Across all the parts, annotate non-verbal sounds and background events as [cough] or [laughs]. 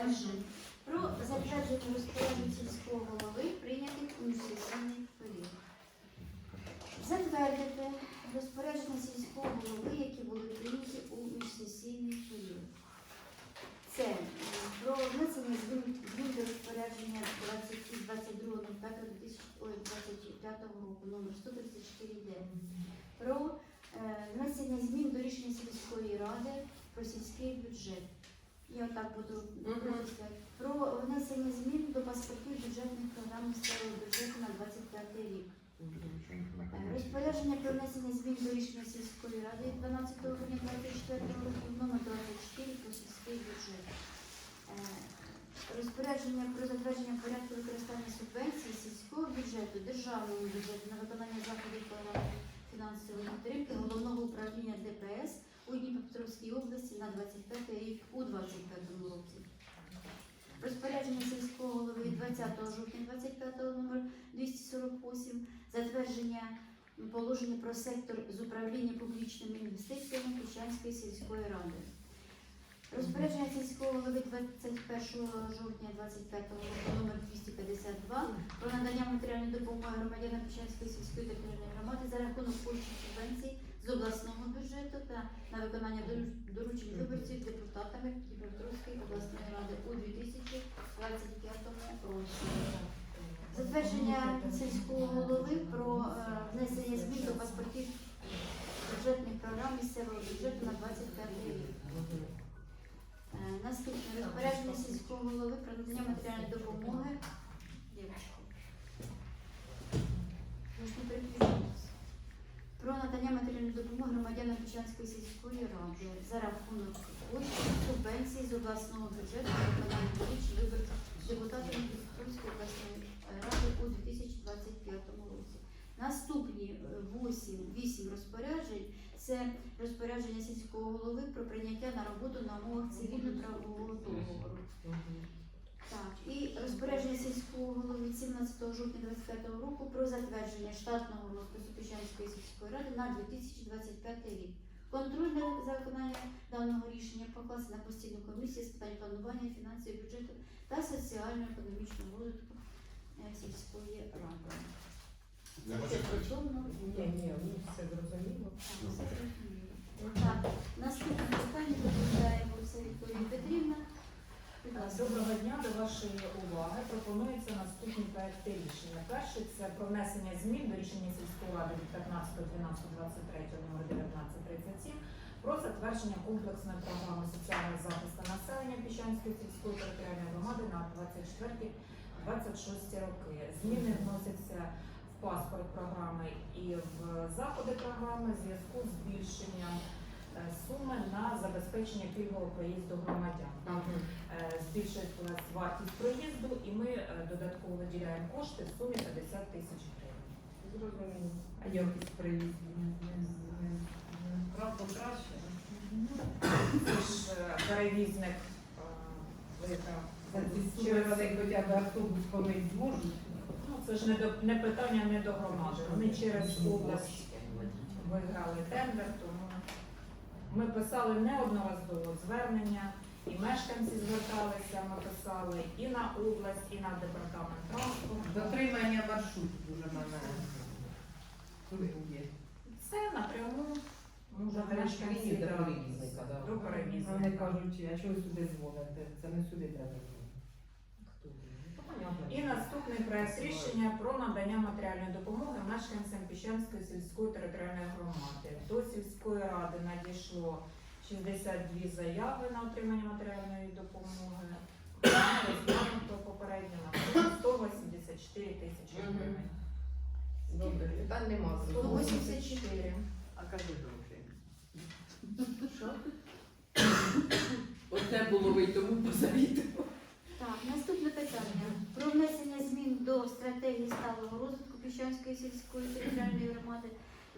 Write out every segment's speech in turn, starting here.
Перше. Про затвердження розпоряджень сільського голови прийнятих у міжсесійний період. Затвердити розпорядження сільського голови, які були прийняті у міжсесійний період. Це е, про внесення змін до розпорядження 22.05.2025 року номер 134 д про е, внесення змін до рішення сільської ради про сільський бюджет. Я отак буду дивитися. Про внесення змін до паспортів бюджетних програм місцевого бюджету на 25 рік. Розпорядження про внесення змін до рішення сільської ради 12 грудня 24 року номер 24 про сільський бюджет. Е, Розпорядження про затвердження порядку використання субвенцій сільського бюджету, державного бюджету на виконання заходів фінансової підтримки головного управління ДПС у Дніпропетровській області на 25 рік у 25 році. Розпорядження сільського голови 20 жовтня 25 номер 248, затвердження положення про сектор з управління публічними інвестиціями Піщанської сільської ради. Розпорядження сільського голови 21 жовтня 25 року номер 252 про надання матеріальної допомоги громадянам Піщанської сільської територіальної громади за рахунок коштів субвенцій з обласного бюджету та на виконання дору- доручень виборців депутатами Дніпропетровської обласної ради у 2025 році. Затвердження сільського голови про е, внесення змін до паспортів бюджетних програм місцевого бюджету на 25 рік. Е, Наступне розпорядження сільського голови про надання матеріальної допомоги. Не переключайтесь. Про надання матеріальної допомоги громадянам Печанської сільської ради за рахунок коштів субвенцій з обласного бюджету на виконання доручень виборців депутатами Дніпропетровської обласної ради у 2025 році. Наступні 8, 8 розпоряджень це розпорядження сільського голови про прийняття на роботу на умовах цивільно-правового договору. Так, і розпорядження сільського голови від 17 жовтня 2025 року про затвердження штатного розпису Піщанської сільської ради на 2025 рік. Контроль за виконанням даного рішення покласти на постійну комісію з питань планування, фінансів, бюджету та соціально-економічного розвитку е, сільської ради. Не Це продумано. Ні, ні, ну все зрозуміло. Так, все зрозуміло. Так, наступне питання доповідає Вікторія Петрівна. Ласка. Доброго дня до вашої уваги. Пропонується наступні проекти рішення. Перший це про внесення змін до рішення сільської ради від 15.12.23 номер 1937 про затвердження комплексної програми соціального захисту населення Піщанської сільської територіальної громади на 24-26 роки. Зміни вносяться в паспорт програми і в заходи програми в зв'язку з збільшенням е, суми на забезпечення пільгового проїзду громадян. Е, збільшилась вартість проїзду, і ми е, додатково виділяємо кошти в сумі 50 тисяч гривень. Зрозуміло. А якість приїзду? Правда краще? Це ж е, перевізник е, виграв. Через хоча б автобус помить зможуть. Ну, це ж не, до, не питання не до громади. Вони через область виграли тендер, тому ми писали неодноразово звернення, і мешканці зверталися, ми писали і на область, і на департамент транспорту. Дотримання маршрутів дуже мене. Це напряму може До мешканці до перевізника, до перевізника. Вони кажуть, а чого ви сюди дзвоните? Це не сюди треба. І наступний проект рішення про надання матеріальної допомоги мешканцям Піщанської сільської територіальної громади. До сільської ради надійшло 62 заяви на отримання матеріальної допомоги. Розглянуто попередньо на 184 тисячі гривень. Добре, питань нема. 184. А кажи гроші. Що? Одне було ви й тому позавіту. Так, наступне питання. Про внесення змін до стратегії сталого розвитку Піщанської сільської територіальної громади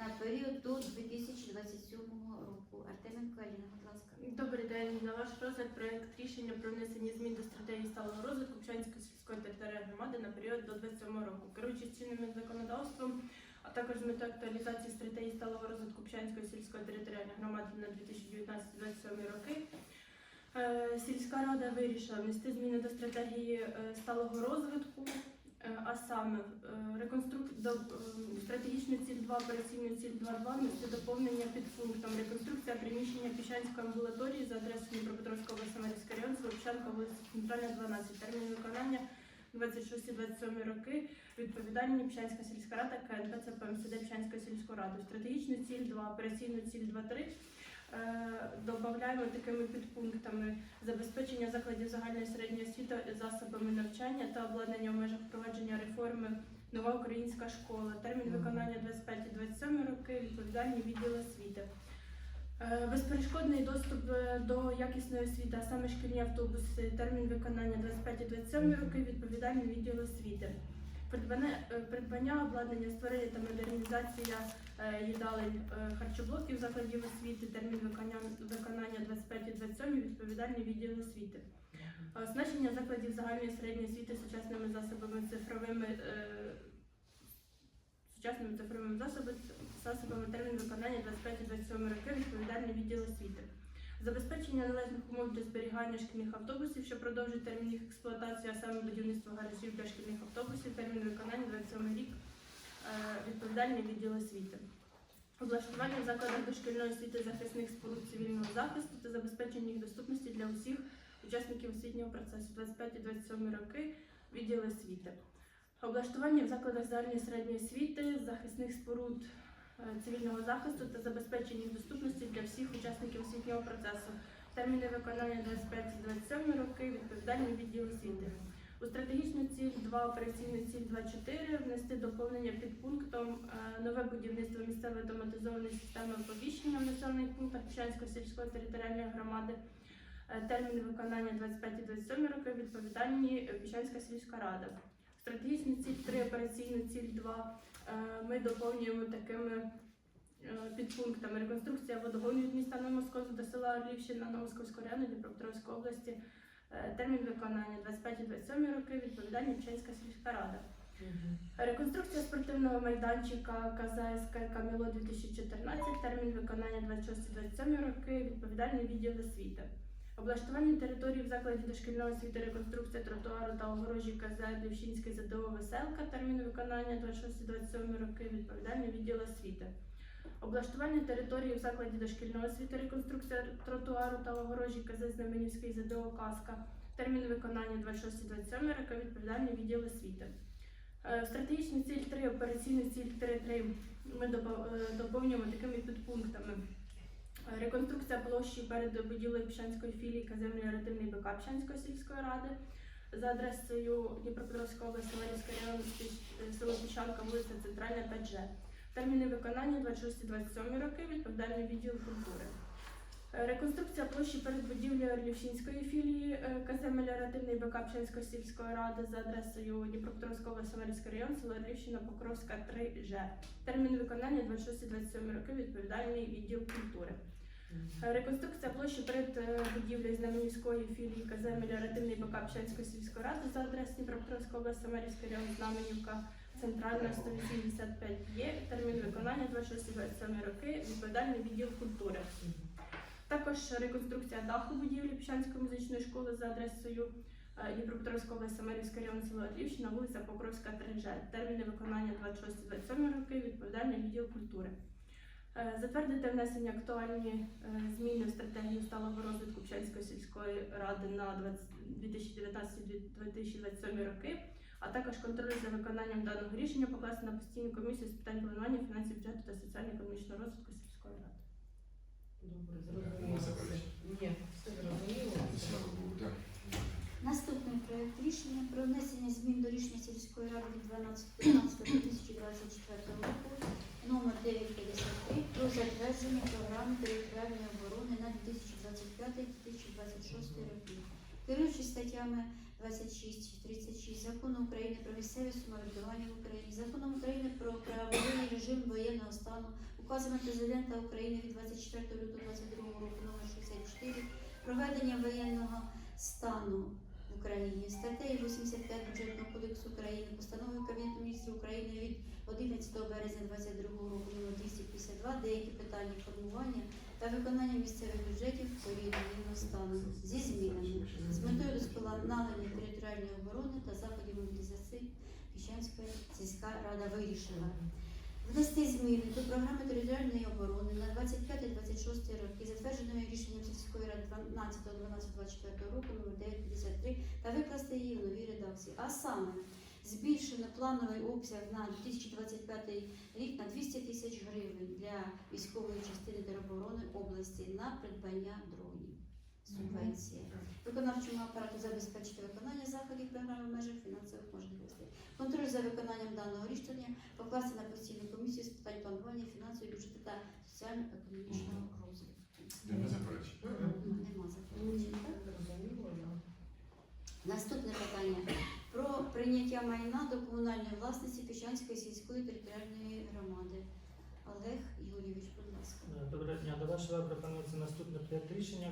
на період до 2027 року. Артеменко Аліна, будь ласка. Добрий день. На ваш розгляд проект рішення про внесення змін до стратегії сталого розвитку Пшанської сільської територіальної громади на період до 27 року. Керуючись чинним законодавством, а також з метою актуалізації стратегії сталого розвитку Пшанської сільської територіальної громади на 2019-2027 роки, Е, Сільська рада вирішила внести зміни до стратегії е, сталого розвитку, а саме е, реконструк... до е, стратегічну ціль 2, операційну ціль 2.2 внести доповнення під пунктом реконструкція приміщення Піщанської амбулаторії за адресою Дніпропетровського області Самарівський район, Солопчанка, вулиця Центральна, 12. Термін виконання 26-27 роки. Відповідальні Піщанська сільська рада КНП ЦП МСД Піщанської сільської ради. Стратегічну ціль 2, операційну ціль 2.3 е, додаємо такими підпунктами забезпечення закладів загальної середньої освіти засобами навчання та обладнання в межах впровадження реформи Нова українська школа. Термін виконання 25-27 роки. Відповідальні відділ освіти. Е, Безперешкодний доступ е, до якісної освіти, а саме шкільні автобуси. Термін виконання 25-27 роки. Відповідальний відділ освіти. Придбання, е, придбання обладнання, створення та модернізація е, їдалень е, харчоблоків закладів освіти, термін виконання, виконання 25-27, відповідальний відділ освіти. Оснащення закладів загальної середньої освіти сучасними засобами цифровими сучасними цифровими засобами, засобами термін виконання 25-27 роки, відповідальний відділ освіти. Забезпечення належних умов для зберігання шкільних автобусів, що продовжують термін їх експлуатації, а саме будівництво гаражів для шкільних автобусів, термін виконання 27 рік, е, відповідальний відділ освіти. Облаштування в закладах дошкільної освіти захисних споруд цивільного захисту та забезпечення їх доступності для усіх учасників освітнього процесу 25-27 роки, відділ освіти. Облаштування в закладах загальної середньої освіти, захисних споруд цивільного захисту та забезпечення доступності для всіх учасників освітнього процесу. Терміни виконання 25-27 роки, відповідальний відділ освіти. У стратегічну ціль 2, операційну ціль 2.4 внести доповнення під пунктом е, нове будівництво місцевої автоматизованої системи оповіщення в населених пунктах Піщанської сільської територіальної громади. Е, Терміни виконання 25-27 роки відповідальні е, Піщанська сільська рада. Стратегічну ціль 3, операційну ціль 2 е, ми доповнюємо такими е, підпунктами. Реконструкція водогону від міста Новомосковськ до села Орлівщина Новомосковського району Дніпропетровської області. Е, Термін виконання 25-27 роки, відповідальні Пченська сільська рада. Реконструкція спортивного майданчика КЗСК Каміло 2014, термін виконання 26-27 роки, відповідальний відділ освіти. Облаштування території в закладі дошкільної освіти, реконструкція тротуару та огорожі КЗ Лівщинський ЗДО Веселка, термін виконання 26-27 роки, відповідальний відділ освіти. Облаштування території в закладі дошкільної освіти, реконструкція тротуару та огорожі КЗ Знаменівський ЗДО Каска, термін виконання 26-27 роки, відповідальний відділ освіти. Е, Стратегічну ціль 3, операційну ціль 3.3 ми е, доповнюємо такими підпунктами. Реконструкція площі перед будівлею Пщанської філії Каземної оперативної БК Піщанської сільської ради за адресою Дніпропетровська область, Самарівський район, е, село Піщанка, вулиця Центральна, 5G. Терміни виконання 26-27 роки, відповідальний відділ культури. Реконструкція площі перед будівлею Орлівщинської філії е, КЗ Меліоративний БК Пченської сільської ради за адресою Дніпропетровська область, район, село Орлівщина, Покровська, 3Ж. Термін виконання 26-27 роки, відповідальний відділ культури. Реконструкція площі перед е, будівлею Знаменівської філії КЗ Меліоративний БК Пченської сільської ради за адресою Дніпропетровська область, Самарівський район, Знаменівка, Центральна 185 є. Термін виконання 26-27 роки, відповідальний відділ культури. Також реконструкція даху будівлі Піщанської музичної школи за адресою е, Дніпропетровська область, Самарівський район, село Львівщина, вулиця Покровська, 3Ж. Терміни виконання 26-27 роки, відповідальний відділ культури. Е, Затвердити внесення актуальні е, зміни в стратегію сталого розвитку Пщанської сільської ради на 2019-2027 роки, а також контроль за виконанням даного рішення покласти на постійну комісію з питань планування фінансів бюджету та соціально-економічного розвитку сільської ради. Добре, зрозуміло. Ні, все зрозуміло. Наступний проект рішення про внесення змін до рішення сільської ради від 12.15.2024 року номер 953 про затвердження програми територіальної оборони на 2025-2026 роки. Керуючись статтями 26-36 Закону України про місцеве самоврядування в Україні, Законом України про правовий режим воєнного стану, указами Президента України від 24 лютого 2022 року номер 64 проведення воєнного стану в Україні, статтею 85 Бюджетного кодексу України, постановою Кабінету міністрів України від 11 березня 2022 року номер 252 деякі питання формування та виконання місцевих бюджетів в період воєнного стану зі змінами з метою досконалення територіальної оборони та заходів мобілізації Піщанська сільська рада вирішила внести зміни до програми територіальної оборони на 25-26 роки, затвердженої рішенням сільської ради 12.12.24 року номер 953 та викласти її в новій редакції. А саме збільшено плановий обсяг на 2025 рік на 200 тисяч гривень для військової частини тероборони області на придбання дронів. Субвенція. Виконавчому апарату забезпечити виконання заходів програми в межах фінансових можливостей. Контроль за виконанням даного рішення покласти на постійну комісію з питань планування фінансової бюджету та соціально-економічного розвитку. Нема заперечень. Нема заперечень. Наступне питання про прийняття майна до комунальної власності Піщанської сільської територіальної громади. Олег Юрійович, будь ласка. Доброго дня. До вашого пропонується наступне проєкт рішення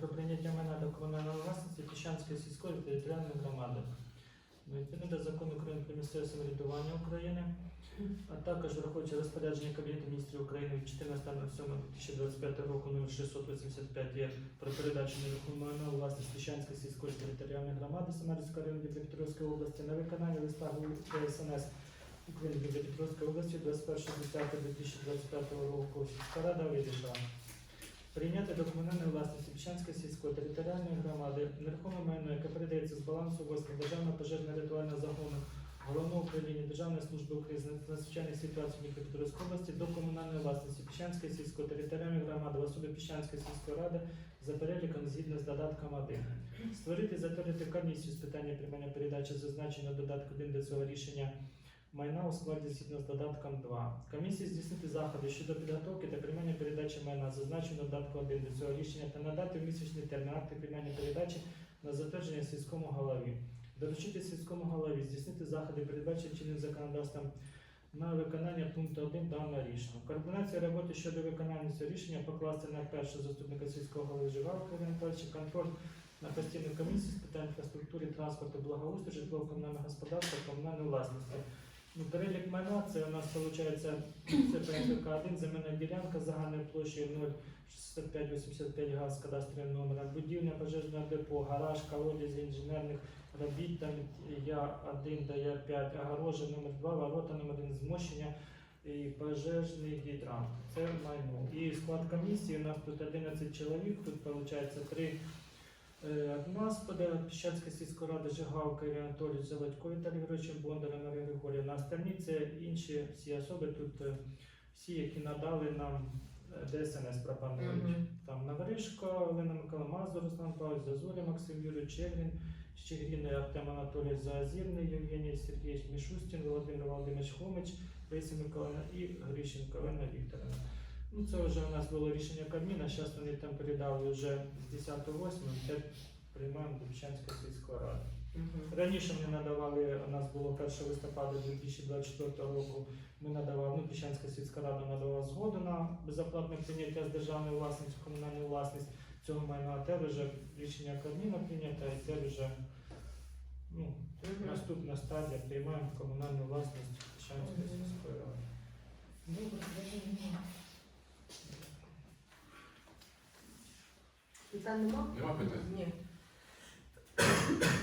про прийняття майна до комунальної власності Піщанської сільської територіальної громади. Ну, Відповідно до закону України про місцеве самоврядування України, а також враховуючи розпорядження Кабінету міністрів України від 14.07.2025 року номер 685 є про передачу нерухомого власність Піщанської сільської територіальної громади Самарської району Дніпропетровської області на виконання листа голови України Дніпропетровської області 21.10.2025 року сільська рада вирішила прийняти до комунальної власності Піщанської сільської територіальної громади нерухоме майно, яке передається з балансу восьми Державного пожежно-рятувального загону Головного управління Державної служби України з надзвичайних ситуацій Дніпропетровської області до комунальної власності Піщанської сільської територіальної громади в особі Піщанської сільської ради за переліком згідно з додатком 1. Створити і затвердити комісію з питання приймання передачі зазначеного додатку 1 до цього рішення майна у складі згідно з додатком 2. Комісії здійснити заходи щодо підготовки та приймання передачі майна, зазначено додатку 1 до цього рішення, та надати місячний термін акти приймання передачі на затвердження сільському голові. Доручити сільському голові здійснити заходи, передбачені чинним законодавством на виконання пункту 1 даного рішення. Координація роботи щодо виконання цього рішення покласти на першого заступника сільського голови Жигалка Ірина Анатольовича, контроль на постійну комісію з питань інфраструктури, транспорту, благоустрою, житлово-комунального господарства, комунальної власності. Ну, перелік майна це у нас виходить це ПНК 1 земельна ділянка загальною площею 06585 га з кадастровим номером, будівля пожежного депо, гараж, колодязь інженерних робіт, там я 1 до я 5, огорожа номер 2, ворота номер 1, змощення і пожежний гідрант. Це майно. І склад комісії у нас тут 11 чоловік, тут виходить 3 Одна з Піщанська сільської ради Жигалка Ірина Анатолійович Заводько Віталій Григорович Бондар Марія Григорівна. Остальні це інші всі особи тут, е, всі, які надали нам е, ДСНС пропонують. Мгм. Там Наваришко, Олена Микола Мазур, Руслан Павлович, Зазуля, Максим Юрійович Чегрін, Щегрін Артем Анатолійович Заозірний, Євгеній Сергійович Мішустін, Володимир Володимирович Хомич, Раїса Миколаївна і Грищенко Олена Вікторовна. Ну, це вже у нас було рішення Кабміна, зараз вони там передали вже з 10.08, тепер приймаємо до Піщанської сільської ради. Раніше ми надавали, у нас було 1 листопада 2024 року, ми надавали, ну, Піщанська сільська рада надавала згоду на безоплатне прийняття з державної власності, в комунальну власність цього майна, а тепер вже рішення Кабміна прийнято, і це вже ну, наступна стадія, приймаємо комунальну власність Піщанської сільської ради. Добре, зрозуміло. Питань нема? Нема питань? Ні.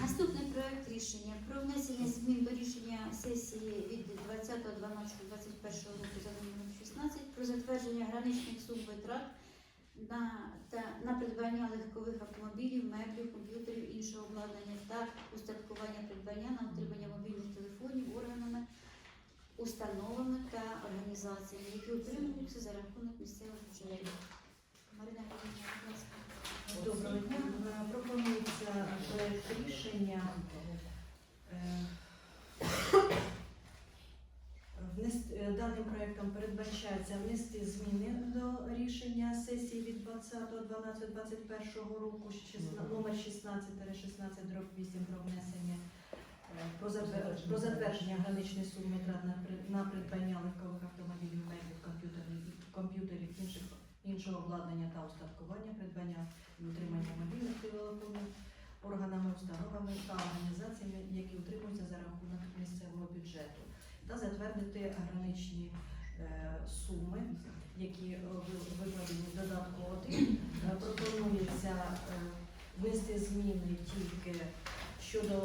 Наступний проект рішення про внесення змін до рішення сесії від 20.12.21 року за номером 16 про затвердження граничних сум витрат на, та, на придбання легкових автомобілів, меблів, комп'ютерів, іншого обладнання та устаткування придбання на утримання мобільних телефонів органами, установами та організаціями, які утримуються за рахунок місцевого бюджету. Марина Григорівна, будь ласка. Доброго дня. Е, Пропонується проект рішення е, е, даним проектом передбачається внести зміни до рішення сесії від 20.12.21 року номер 16-16 дроб 8 про внесення про затвердження граничної суми витрат на придбання легкових автомобілів, комп'ютерів інших іншого обладнання та устаткування, придбання і утримання мобільних телефонів, органами, установами та організаціями, які утримуються за рахунок місцевого бюджету, та затвердити граничні е, суми, які е, викладені 1. Е, Пропонується внести зміни тільки щодо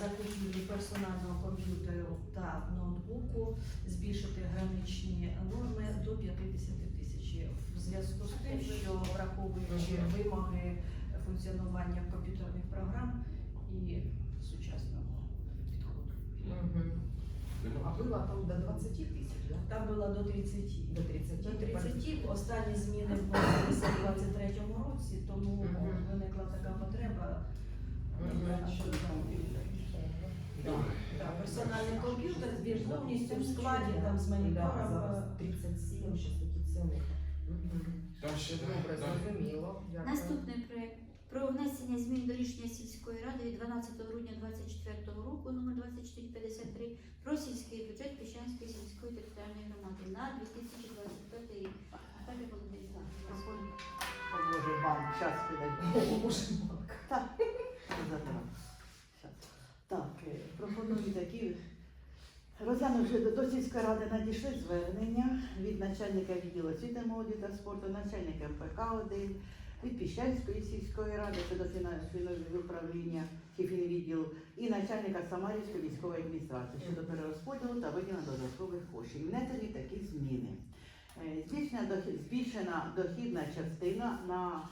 закупівлі персонального комп'ютеру та ноутбуку, збільшити граничні норми до 50 тисяч. В зв'язку з тим, що враховуючи вимоги функціонування комп'ютерних програм і сучасного підходу. А было там до 20 тысяч, да? Там було до 30. До 30. До 30 останні зміни вносилися в 23-му році, тому Мгм. виникла така потреба. Мгм. персональний комп'ютер збір повністю в складі там з монітором. зараз 37, щось такі ціни. Там ще Добре, далі. зрозуміло. Дякую. Наступний проект про внесення змін до рішення сільської ради від 12 грудня 2024 року номер 2453 про сільський бюджет Піщанської сільської територіальної громади на 2025 рік. Наталя Володимирівна, проходить. Боже, банк, зараз піде. Боже, Марк. Так, е, пропоную такі. Розглянувши до, до сільської ради надійшли звернення від начальника відділу освіти, молоді та спорту, начальника МПК-1, від Піщанської сільської ради щодо фінансового управління чи фінвідділу і начальника Самарівської військової адміністрації щодо перерозподілу та виділення додаткових коштів. Внесені такі зміни. Е, Збільшена, дохід, збільшена дохідна частина на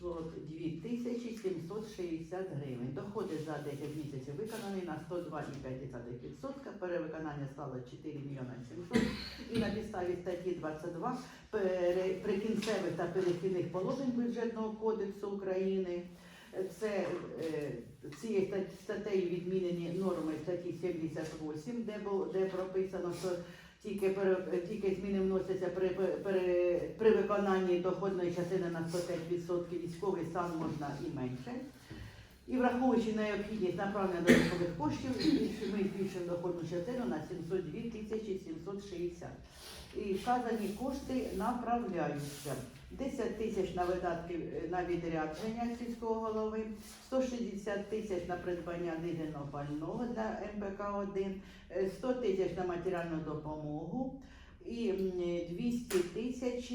702 тисячі 760 гривень. Доходи за 10 місяців виконані на 102,5%. Перевиконання стало 4 мільйони 700. І на підставі статті 22 пере- прикінцевих та перехідних положень бюджетного кодексу України. Це е, цією стат- статтею відмінені норми статті 78, де було де прописано, що тільки тільки зміни вносяться при, при, при виконанні доходної частини на 105% військовий стан можна і менше. І враховуючи необхідність направлення додаткових коштів, ми збільшуємо доходну частину на 702 тисячі 760. І вказані кошти направляються. 10 тисяч на видатки е, на відрядження сільського голови, 160 тисяч на придбання дизельного пального для МПК-1, е, 100 тисяч на матеріальну допомогу і 200 тисяч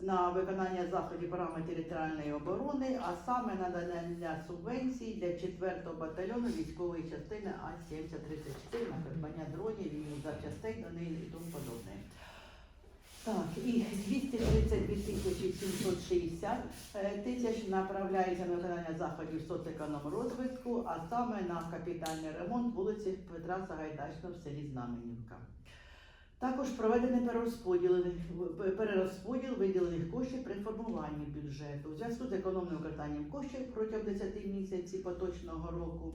на виконання заходів програми територіальної оборони, а саме надання субвенцій для 4-го батальйону військової частини А-7034 на придбання дронів і запчастей до неї і тому подобне. Так, і 232 тисячі 760 е, тисяч направляється на виконання заходів соцекономрозвитку, а саме на капітальний ремонт вулиці Петра Сагайдачного в селі Знаменівка. Також проведений перерозподіл, виділених коштів при формуванні бюджету. У зв'язку з економним використанням коштів протягом 10 місяців поточного року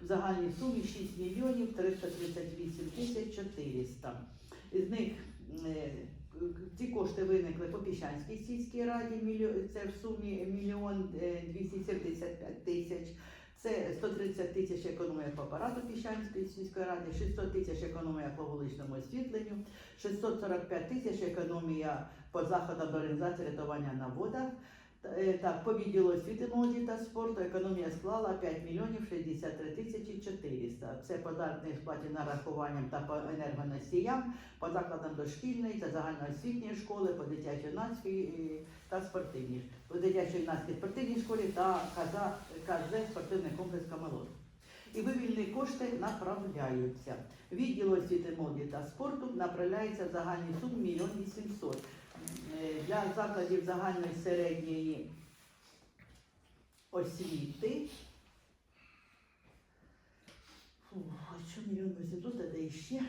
в загальній сумі 6 мільйонів 338 тисяч 400. З них е, ці кошти виникли по Піщанській сільській раді, це в сумі мільйон е, 275 тисяч. Це 130 тисяч економія по апарату Піщанської сільської ради, 600 тисяч економія по вуличному освітленню, 645 тисяч економія по заходам до організації рятування на водах. Е, Так, по відділу освіти, молоді та спорту економія склала 5 мільйонів 63 тисячі 400. Це по заробітній сплаті нарахуванням та по енергоносіям, по закладам дошкільної та загальноосвітньої школи, по дитячо-юнацькій е, та спортивній, по дитячо-юнацькій спортивній школі та КЗ, спортивний комплекс Камелот. І вивільні кошти направляються. Відділ освіти молоді та спорту направляється в загальній сумі 1 мільйон 800. Е, Для закладів загальної середньої освіти. Фу, а що мільйон 800, це ще?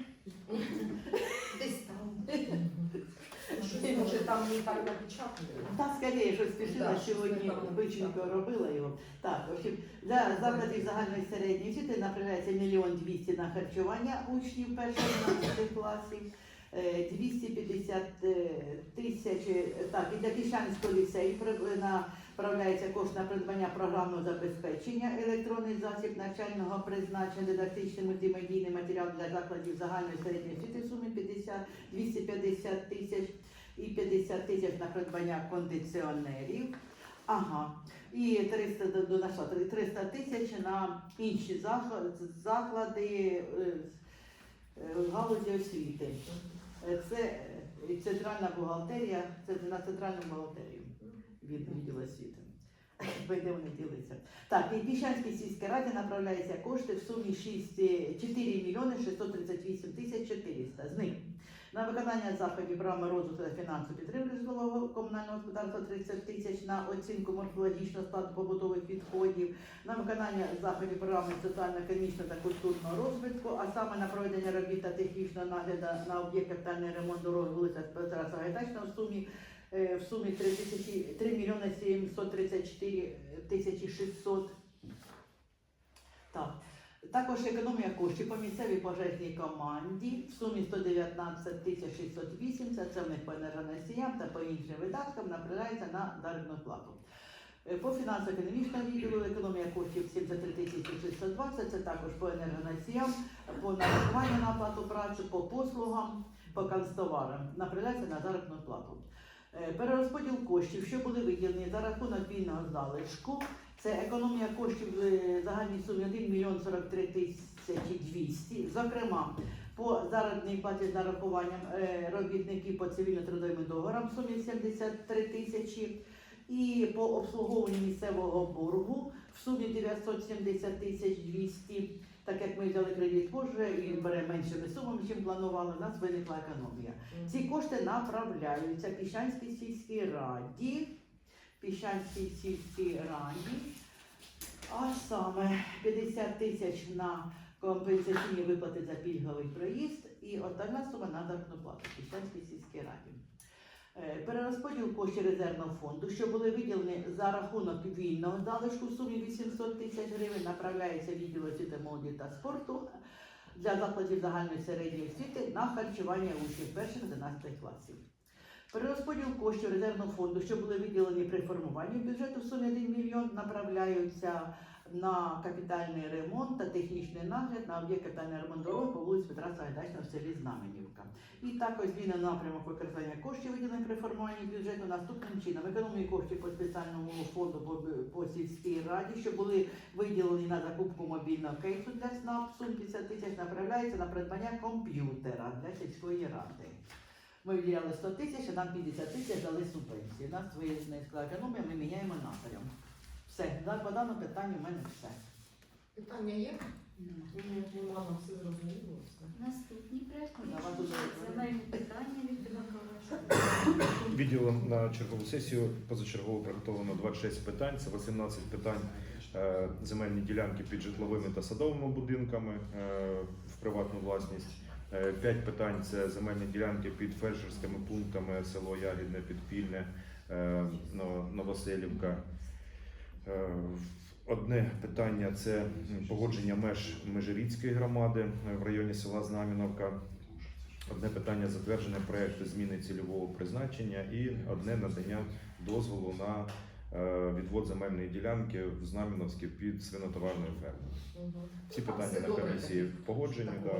Десь там. Щось, може, там не так напечатано. Та скоріше, що спішила Да, сьогодні там вичинку робила його. Так, в общем, для закладів загальної середньої освіти направляється мільйон двісті на харчування учнів перших 12 класів. Е, 250 е, тисяч, е, так, і для Піщанського ліцею направляється кошт на придбання програмного забезпечення, електронний засіб навчального призначення, дидактичний мультимедійний матеріал для закладів загальної середньої освіти в сумі 50, 250 тисяч і 50 тисяч на придбання кондиціонерів. Ага. І 300 до, до нашла 300 тисяч на інші заклади, е, е, в галузі освіти. Е, Це е, центральна бухгалтерія, це на центральну бухгалтерію від відділу освіти. [laughs] Де вони ділиться. Так, і Піщанській сільській раді направляються кошти в сумі 6, е, 4 мільйони 638 тисяч 400. З них на виконання заходів програми розвитку та фінансової підтримки житлового комунального господарства 30 тисяч на оцінку морфологічного складу побутових відходів, на виконання заходів програми соціально-економічного та культурного розвитку, а саме на проведення робіт та технічного нагляду на об'єкт капітальний ремонт дороги вулиця Петра Сагайдачного в сумі е, в сумі 3 тисячі 3 мільйони 734 тисячі 600. Так. Також економія коштів по місцевій пожежній команді в сумі 119 тисяч 680, це в них по енергоносіям та по іншим видаткам направляється на заробітну плату. Е, По фінансово-економічному відділу економія коштів 73 тисячі 620, це також по енергоносіям, по нарахуванню на оплату праці, по послугам, по канцтоварам, направляється на заробітну плату. Е, Перерозподіл коштів, що були виділені за рахунок вільного залишку, це економія коштів в загальній сумі 1 мільйон 43 тисячі 200. Зокрема, по заробітній платі з нарахуванням е, робітників по цивільно-трудовим договорам в сумі 73 тисячі. І по обслуговуванню місцевого боргу в сумі 970 тисяч 200. Так як ми взяли кредит позже і бере меншими сумами, чим планували, у нас виникла економія. Ці кошти направляються Піщанській сільській раді. Піщанській сільській раді. А саме 50 тисяч на компенсаційні виплати за пільговий проїзд і остальна сума на заробітну плату Піщанській сільській раді. Е, Перерозподіл коштів резервного фонду, що були виділені за рахунок вільного залишку в сумі 800 тисяч гривень, направляється відділ освіти молоді та спорту для закладів загальної середньої освіти на харчування учнів перших 11 класів. Перерозподіл коштів резервного фонду, що були виділені при формуванні бюджету в сумі 1 мільйон, направляються на капітальний ремонт та технічний нагляд на об'єкт капітального ремонту дороги по вулиці Петра Сагайдачного в селі Знаменівка. І також зміна напрямок використання коштів, виділених при формуванні бюджету наступним чином. Економії коштів по спеціальному фонду по, по сільській раді, що були виділені на закупку мобільного кейсу для СНАП, сум 50 тисяч направляється на придбання комп'ютера для сільської ради. Ми виділяли 100 тисяч, а нам 50 тисяч дали субвенції. У нас вияснила економія, ми міняємо напрям. Все, да, по даному питанню в мене все. Питання є? Все зрозуміло. Наступні проекти Давай земельні питання від Відділом на чергову сесію позачергово приготовлено 26 питань. Це 18 питань е, земельні ділянки під житловими та садовими будинками е, в приватну власність. 5 питань це земельні ділянки під фельдшерськими пунктами село Ягідне, Підпільне, е, Новоселівка. Е, Одне питання це погодження меж Межиріцької громади е, в районі села Знам'яновка. Одне питання затвердження проекту зміни цільового призначення і одне надання дозволу на е, відвод земельної ділянки в Знам'яновській під свинотоварною фермою. Всі Ці А, питання все на добре, комісії погоджені, да,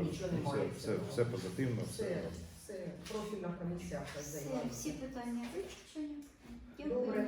все, все, все позитивно. Все, Все. все, профільна комісія Все, займається. всі питання. Добре. Дякую.